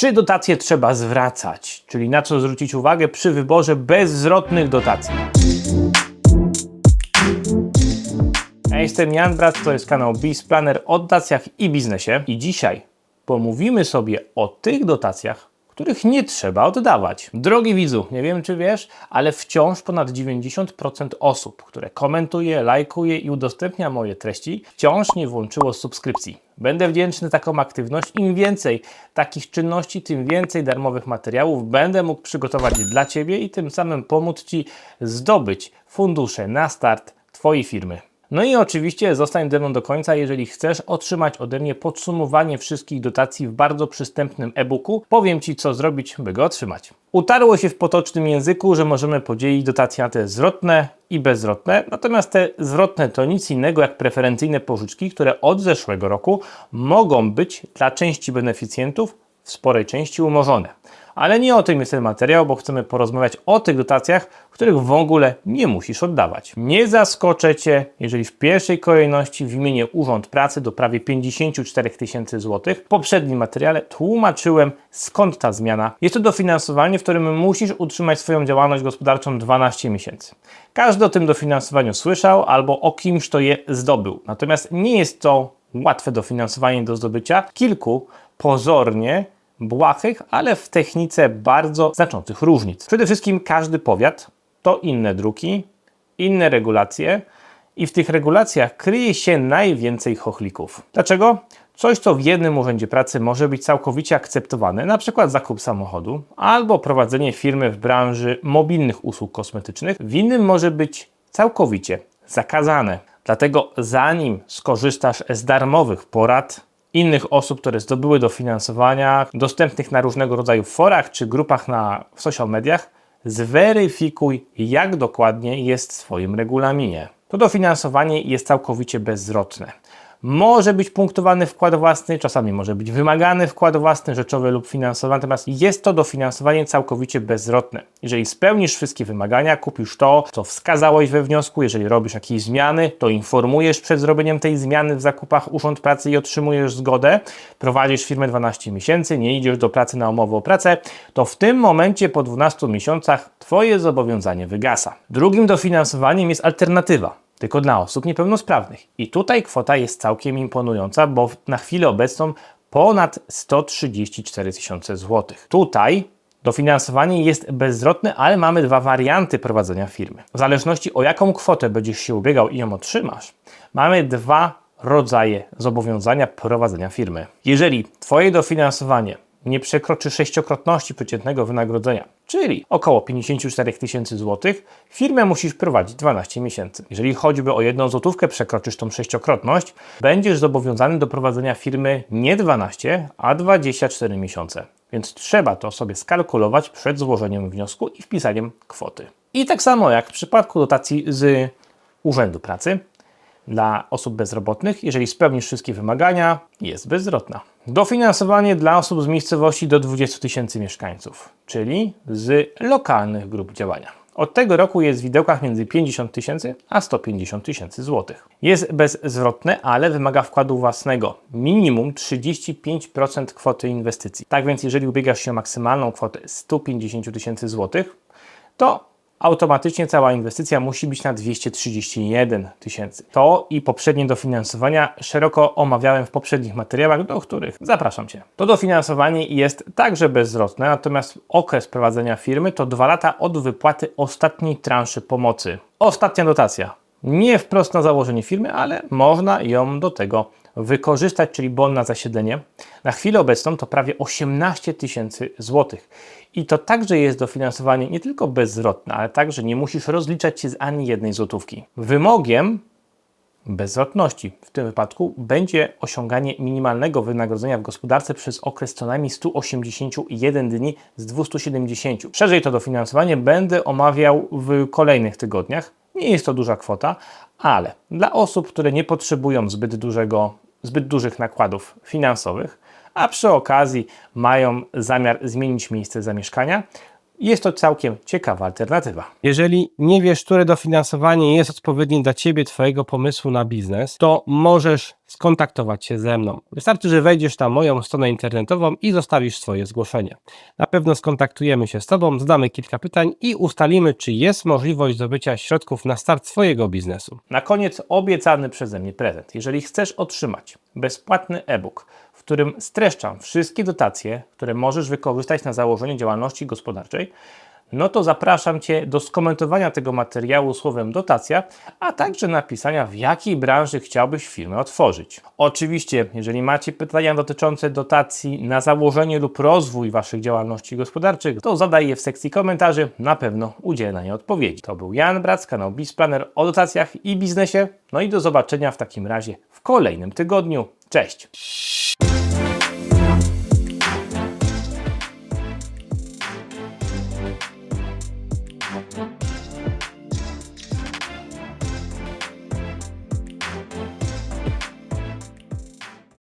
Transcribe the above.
Czy dotacje trzeba zwracać? Czyli na co zwrócić uwagę przy wyborze bezzwrotnych dotacji? Ja jestem Jan Brat, to jest kanał BizPlanner o dotacjach i biznesie. I dzisiaj pomówimy sobie o tych dotacjach, których nie trzeba oddawać. Drogi widzu, nie wiem czy wiesz, ale wciąż ponad 90% osób, które komentuje, lajkuje i udostępnia moje treści, wciąż nie włączyło subskrypcji. Będę wdzięczny za taką aktywność. Im więcej takich czynności, tym więcej darmowych materiałów będę mógł przygotować dla Ciebie i tym samym pomóc Ci zdobyć fundusze na start Twojej firmy. No i oczywiście zostań ze mną do końca, jeżeli chcesz otrzymać ode mnie podsumowanie wszystkich dotacji w bardzo przystępnym e-booku. Powiem Ci, co zrobić, by go otrzymać. Utarło się w potocznym języku, że możemy podzielić dotacje na te zwrotne i bezzwrotne, natomiast te zwrotne to nic innego jak preferencyjne pożyczki, które od zeszłego roku mogą być dla części beneficjentów w sporej części umorzone. Ale nie o tym jest ten materiał, bo chcemy porozmawiać o tych dotacjach, których w ogóle nie musisz oddawać. Nie zaskoczę Cię, jeżeli w pierwszej kolejności wymienię Urząd Pracy do prawie 54 tysięcy złotych. W poprzednim materiale tłumaczyłem skąd ta zmiana. Jest to dofinansowanie, w którym musisz utrzymać swoją działalność gospodarczą 12 miesięcy. Każdy o tym dofinansowaniu słyszał albo o kimś to je zdobył. Natomiast nie jest to łatwe dofinansowanie do zdobycia. Kilku pozornie błahych, ale w technice bardzo znaczących różnic. Przede wszystkim każdy powiat to inne druki, inne regulacje i w tych regulacjach kryje się najwięcej chochlików. Dlaczego? Coś, co w jednym urzędzie pracy może być całkowicie akceptowane, na przykład zakup samochodu albo prowadzenie firmy w branży mobilnych usług kosmetycznych, w innym może być całkowicie zakazane. Dlatego zanim skorzystasz z darmowych porad, innych osób, które zdobyły dofinansowania dostępnych na różnego rodzaju forach czy grupach na w social mediach, zweryfikuj, jak dokładnie jest w swoim regulaminie. To dofinansowanie jest całkowicie bezzwrotne. Może być punktowany wkład własny, czasami może być wymagany wkład własny, rzeczowy lub finansowy, natomiast jest to dofinansowanie całkowicie bezzwrotne. Jeżeli spełnisz wszystkie wymagania, kupisz to, co wskazałeś we wniosku, jeżeli robisz jakieś zmiany, to informujesz przed zrobieniem tej zmiany w zakupach Urząd Pracy i otrzymujesz zgodę, prowadzisz firmę 12 miesięcy, nie idziesz do pracy na umowę o pracę, to w tym momencie po 12 miesiącach Twoje zobowiązanie wygasa. Drugim dofinansowaniem jest alternatywa tylko dla osób niepełnosprawnych. I tutaj kwota jest całkiem imponująca, bo na chwilę obecną ponad 134 tysiące złotych. Tutaj dofinansowanie jest bezzwrotne, ale mamy dwa warianty prowadzenia firmy. W zależności o jaką kwotę będziesz się ubiegał i ją otrzymasz, mamy dwa rodzaje zobowiązania prowadzenia firmy. Jeżeli Twoje dofinansowanie nie przekroczy sześciokrotności przeciętnego wynagrodzenia, czyli około 54 tysięcy złotych, firmę musisz prowadzić 12 miesięcy. Jeżeli choćby o jedną złotówkę przekroczysz tą sześciokrotność, będziesz zobowiązany do prowadzenia firmy nie 12, a 24 miesiące. Więc trzeba to sobie skalkulować przed złożeniem wniosku i wpisaniem kwoty. I tak samo jak w przypadku dotacji z Urzędu Pracy, dla osób bezrobotnych, jeżeli spełnisz wszystkie wymagania, jest bezzwrotna. Dofinansowanie dla osób z miejscowości do 20 tysięcy mieszkańców, czyli z lokalnych grup działania. Od tego roku jest w widełkach między 50 tysięcy a 150 tysięcy złotych. Jest bezzwrotne, ale wymaga wkładu własnego. Minimum 35% kwoty inwestycji. Tak więc jeżeli ubiegasz się o maksymalną kwotę 150 tysięcy złotych, to automatycznie cała inwestycja musi być na 231 tysięcy. To i poprzednie dofinansowania szeroko omawiałem w poprzednich materiałach, do których zapraszam Cię. To dofinansowanie jest także bezzwrotne, natomiast okres prowadzenia firmy to dwa lata od wypłaty ostatniej transzy pomocy. Ostatnia dotacja. Nie wprost na założenie firmy, ale można ją do tego wykorzystać, czyli bon na zasiedlenie. Na chwilę obecną to prawie 18 tysięcy złotych. I to także jest dofinansowanie nie tylko bezzwrotne, ale także nie musisz rozliczać się z ani jednej złotówki. Wymogiem bezzwrotności w tym wypadku będzie osiąganie minimalnego wynagrodzenia w gospodarce przez okres co najmniej 181 dni z 270. Szerzej to dofinansowanie będę omawiał w kolejnych tygodniach. Nie jest to duża kwota, ale dla osób, które nie potrzebują zbyt dużego, zbyt dużych nakładów finansowych, a przy okazji mają zamiar zmienić miejsce zamieszkania, Jest to całkiem ciekawa alternatywa. Jeżeli nie wiesz, które dofinansowanie jest odpowiednie dla Ciebie, Twojego pomysłu na biznes, to możesz skontaktować się ze mną. Wystarczy, że wejdziesz na moją stronę internetową i zostawisz swoje zgłoszenie. Na pewno skontaktujemy się z Tobą, zadamy kilka pytań i ustalimy, czy jest możliwość zdobycia środków na start swojego biznesu. Na koniec obiecany przeze mnie prezent. Jeżeli chcesz otrzymać bezpłatny e-book, w którym streszczam wszystkie dotacje, które możesz wykorzystać na założenie działalności gospodarczej, no to zapraszam Cię do skomentowania tego materiału słowem dotacja, a także napisania w jakiej branży chciałbyś firmę otworzyć. Oczywiście, jeżeli macie pytania dotyczące dotacji na założenie lub rozwój Waszych działalności gospodarczych, to zadaj je w sekcji komentarzy, na pewno udzielę na nie odpowiedzi. To był Jan Brac, kanał Bizplaner o dotacjach i biznesie, no i do zobaczenia w takim razie w kolejnym tygodniu. Cześć!